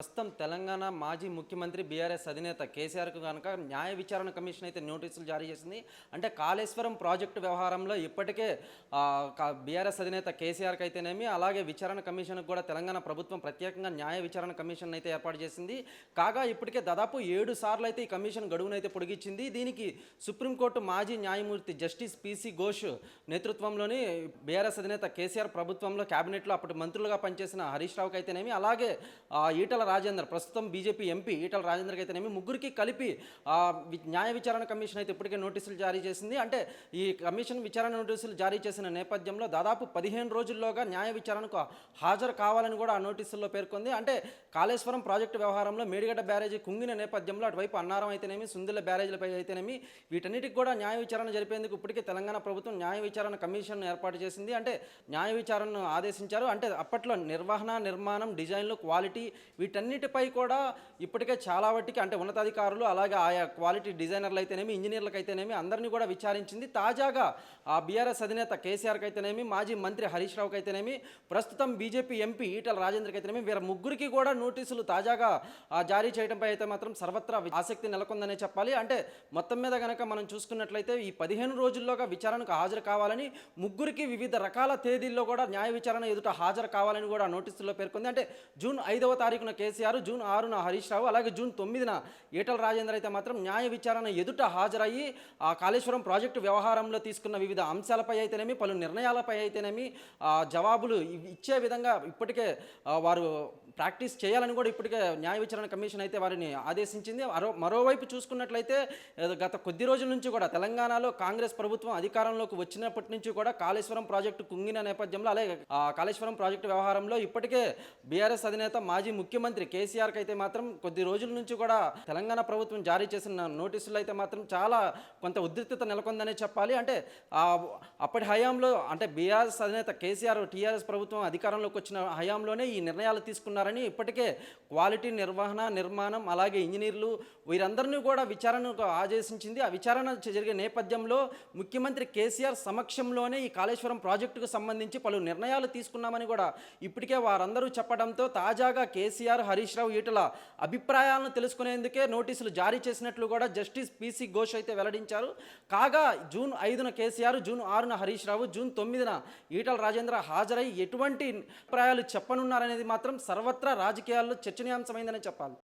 ప్రస్తుతం తెలంగాణ మాజీ ముఖ్యమంత్రి బీఆర్ఎస్ అధినేత కేసీఆర్కు కనుక న్యాయ విచారణ కమిషన్ అయితే నోటీసులు జారీ చేసింది. అంటే కాళేశ్వరం ప్రాజెక్టు వ్యవహారంలో ఇప్పటికే బీఆర్ఎస్ అధినేత కేసీఆర్కి అయితేనేమి అలాగే విచారణ కమిషన్కు కూడా తెలంగాణ ప్రభుత్వం ప్రత్యేకంగా న్యాయ విచారణ కమిషన్ అయితే ఏర్పాటు చేసింది. కాగా ఇప్పటికే దాదాపు ఏడు సార్లు అయితే ఈ కమిషన్ గడువునైతే పొడిగించింది దీనికి సుప్రీంకోర్టు మాజీ న్యాయమూర్తి జస్టిస్ పిసి ఘోష్ నేతృత్వంలోని బీఆర్ఎస్ అధినేత కేసీఆర్ ప్రభుత్వంలో కేబినెట్లో అప్పటి మంత్రులుగా పనిచేసిన హరీష్ రావుకి అయితేనేమి అలాగే ఈటల రాజేందర్. ప్రస్తుతం బీజేపీ ఎంపీ ఈటల రాజేందర్కి అయితేనేమి ముగ్గురికి కలిపి న్యాయ విచారణ కమిషన్ అయితే ఇప్పటికే నోటీసులు జారీ చేసింది. అంటే ఈ కమిషన్ విచారణ నోటీసులు జారీ చేసిన నేపథ్యంలో దాదాపు పదిహేను రోజుల్లోగా న్యాయ విచారణకు హాజరు కావాలని కూడా ఆ నోటీసుల్లో పేర్కొంది. అంటే కాళేశ్వరం ప్రాజెక్టు వ్యవహారంలో మేడిగడ్డ బ్యారేజీ కుంగిన నేపథ్యంలో అటువైపు అన్నారం అయితేనేమి సుందిల బ్యారేజీలపై అయితేనేమి వీటన్నిటికి కూడా న్యాయ విచారణ జరిపేందుకు ఇప్పటికే తెలంగాణ ప్రభుత్వం న్యాయ విచారణ కమిషన్ ఏర్పాటు చేసింది. అంటే న్యాయ విచారణను ఆదేశించారు. అంటే అప్పట్లో నిర్వహణ నిర్మాణం డిజైన్లు క్వాలిటీ వీటి వీటన్నిటిపై కూడా ఇప్పటికే చాలా వాటికి అంటే ఉన్నతాధికారులు అలాగే ఆయా క్వాలిటీ డిజైనర్లు అయితేనేమి ఇంజనీర్లకు అయితేనేమి అందరినీ కూడా విచారించింది. తాజాగా ఆ బీఆర్ఎస్ అధినేత కేసీఆర్కి అయితేనేమి మాజీ మంత్రి హరీష్ రావుకి అయితేనేమి ప్రస్తుతం బీజేపీ ఎంపీ ఈటల రాజేంద్రకి అయితేనేమి వీరి ముగ్గురికి కూడా నోటీసులు తాజాగా జారీ చేయడంపై అయితే మాత్రం సర్వత్రా ఆసక్తి నెలకొందనే చెప్పాలి. అంటే మొత్తం మీద కనుక మనం చూసుకున్నట్లయితే ఈ పదిహేను రోజుల్లోగా విచారణకు హాజరు కావాలని ముగ్గురికి వివిధ రకాల తేదీల్లో కూడా న్యాయ విచారణ ఎదుట హాజరు కావాలని కూడా నోటీసుల్లో పేర్కొంది. అంటే జూన్ ఐదవ తారీఖున కేసీఆర్ జూన్ ఆరున హరీష్ రావు అలాగే జూన్ తొమ్మిదిన ఏటల రాజేందర్ అయితే మాత్రం న్యాయ విచారణ ఎదుట హాజరయ్యి ఆ కాళేశ్వరం ప్రాజెక్టు వ్యవహారంలో తీసుకున్న వివిధ అంశాలపై అయితేనేమి పలు నిర్ణయాలపై అయితేనేమి ఆ, జవాబులు ఇచ్చే విధంగా ఇప్పటికే వారు ప్రాక్టీస్ చేయాలని కూడా ఇప్పటికే న్యాయ విచారణ కమిషన్ అయితే వారిని ఆదేశించింది. మరో మరోవైపు చూసుకున్నట్లయితే గత కొద్ది రోజుల నుంచి కూడా తెలంగాణలో కాంగ్రెస్ ప్రభుత్వం అధికారంలోకి వచ్చినప్పటి నుంచి కూడా కాళేశ్వరం ప్రాజెక్టు కుంగిన నేపథ్యంలో అలాగే కాళేశ్వరం ప్రాజెక్టు వ్యవహారంలో ఇప్పటికే బీఆర్ఎస్ అధినేత మాజీ ముఖ్యమంత్రి కేసీఆర్కి అయితే మాత్రం కొద్ది రోజుల నుంచి కూడా తెలంగాణ ప్రభుత్వం జారీ చేసిన నోటీసులు అయితే మాత్రం చాలా కొంత ఉద్రిక్తత నెలకొందనే చెప్పాలి. అంటే అప్పటి హయాంలో అంటే బీఆర్ఎస్ అధినేత కేసీఆర్ టీఆర్ఎస్ ప్రభుత్వం అధికారంలోకి వచ్చిన హయాంలోనే ఈ నిర్ణయాలు తీసుకున్నారు తీసుకున్నారని ఇప్పటికే క్వాలిటీ నిర్వహణ నిర్మాణం అలాగే ఇంజనీర్లు వీరందరినీ కూడా విచారణకు ఆదేశించింది. ఆ విచారణ జరిగే నేపథ్యంలో ముఖ్యమంత్రి కేసీఆర్ సమక్షంలోనే ఈ కాళేశ్వరం ప్రాజెక్టుకు సంబంధించి పలు నిర్ణయాలు తీసుకున్నామని కూడా ఇప్పటికే వారందరూ చెప్పడంతో తాజాగా కేసీఆర్ హరీష్ రావు ఈటల అభిప్రాయాలను తెలుసుకునేందుకే నోటీసులు జారీ చేసినట్లు కూడా జస్టిస్ పిసి ఘోష్ అయితే వెల్లడించారు. కాగా జూన్ ఐదున కేసీఆర్ జూన్ ఆరున హరీష్ రావు జూన్ తొమ్మిదిన ఈటల రాజేంద్ర హాజరై ఎటువంటి అభిప్రాయాలు చెప్పనున్నారనేది మాత్రం సర్వత్రా రాజకీయాల్లో చర్చనీయాంశమైందని చెప్పాలి.